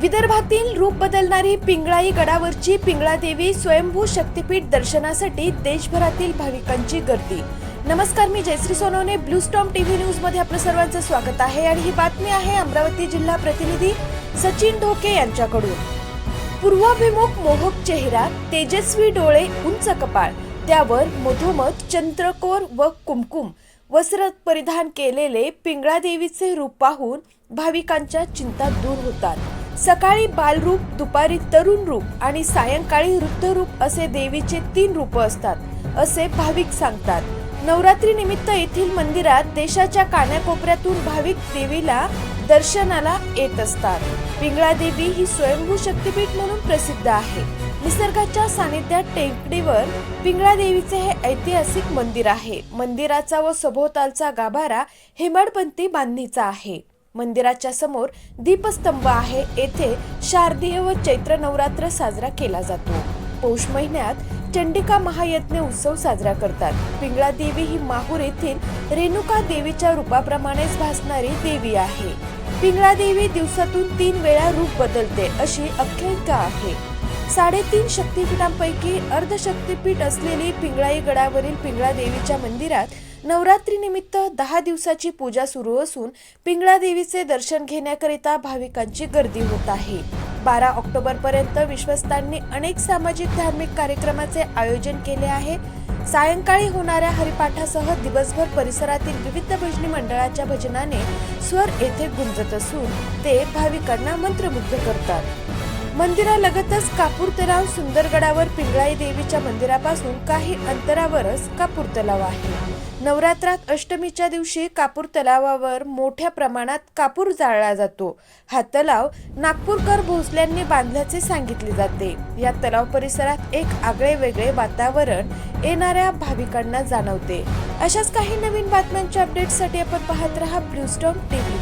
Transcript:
विदर्भातील रूप बदलणारी पिंगळाई गडावरची पिंगळादेवी स्वयंभू शक्तीपीठ दर्शनासाठी देशभरातील भाविकांची गर्दी. नमस्कार मी Jayashree Sonawane. Blue storm TV न्यूजमध्ये आपलं सर्वांचं स्वागत आहे आणि ही बातमी आहे अमरावती जिल्हा प्रतिनिधी सचिन ढोके यांच्याकडून. पूर्वाभिमुख मोहक चेहरा तेजस्वी डोळे उंच कपाळ त्यावर मधोमध चंद्रकोर व कुमकुम वस्त्र परिधान केलेले पिंगळा देवीचे रूप पाहून भाविकांच्या चिंता दूर होतात. सकाळी बालरूप दुपारी तरुण रूप आणि सायंकाळी वृद्धरूप असे देवीचे तीन रूप असतात असे भाविक सांगतात. नवरात्री निमित्त येथील मंदिरात देशाच्या कानाकोपऱ्यातून भाविक देवीला दर्शनाला येत असतात. पिंगळा देवी ही स्वयंभू शक्तीपीठ म्हणून प्रसिद्ध आहे. निसर्गाच्या सानिध्यात टेकडीवर पिंगळा देवीचे हे ऐतिहासिक मंदिर आहे. मंदिराचा व सभोवतालचा गाभारा हेमाडपंथी बांधणीचा आहे. मंदिराच्या समोर दीपस्तंभ आहे. येथे शारदीय व चैत्र नवरात्र साजरा केला जातो. पौष महिन्यात चंडिका महायज्ञ उत्सव साजरा करतात. पिंगळा देवी ही माहूर येथील रेणुका देवीच्या रूपाप्रमाणेच भासणारी देवी आहे. पिंगळा देवी दिवसातून तीन वेळा रूप बदलते अशी आख्यायिका आहे. साडेतीन शक्तीपीठांपैकी अर्धशक्तीपीठ असलेली पिंगळाई गडावरील पिंगळा देवीच्या मंदिरात नवरात्रीनिमित्त दहा दिवसाची पूजा सुरू असून पिंगळा देवीचे दर्शन घेण्याकरिता भाविकांची गर्दी होत आहे. बारा ऑक्टोबर पर्यंत विश्वस्तांनी अनेक सामाजिक धार्मिक कार्यक्रमाचे आयोजन केले आहे. सायंकाळी होणाऱ्या हरिपाठासह दिवसभर परिसरातील विविध भजनी मंडळाच्या भजनाने स्वर येथे गुंजत असून ते भाविकांना मंत्रमुग्ध करतात. मंदिरालगतच कापूर तलाव सुंदरगडावर पिंगळाई देवीच्या मंदिरापासून काही अंतरावरच कापूर तलाव आहे. नवरात्रात अष्टमीच्या दिवशी कापूर तलावावर मोठ्या प्रमाणात कापूर जाळला जातो. हा तलाव नागपूरकर भोसल्यांनी बांधल्याचे सांगितले जाते. या तलाव परिसरात एक आगळे वेगळे वातावरण येणाऱ्या भाविकांना जाणवते. अशाच काही नवीन बातम्यांच्या अपडेटसाठी आपण पाहत रहा ब्लू टीव्ही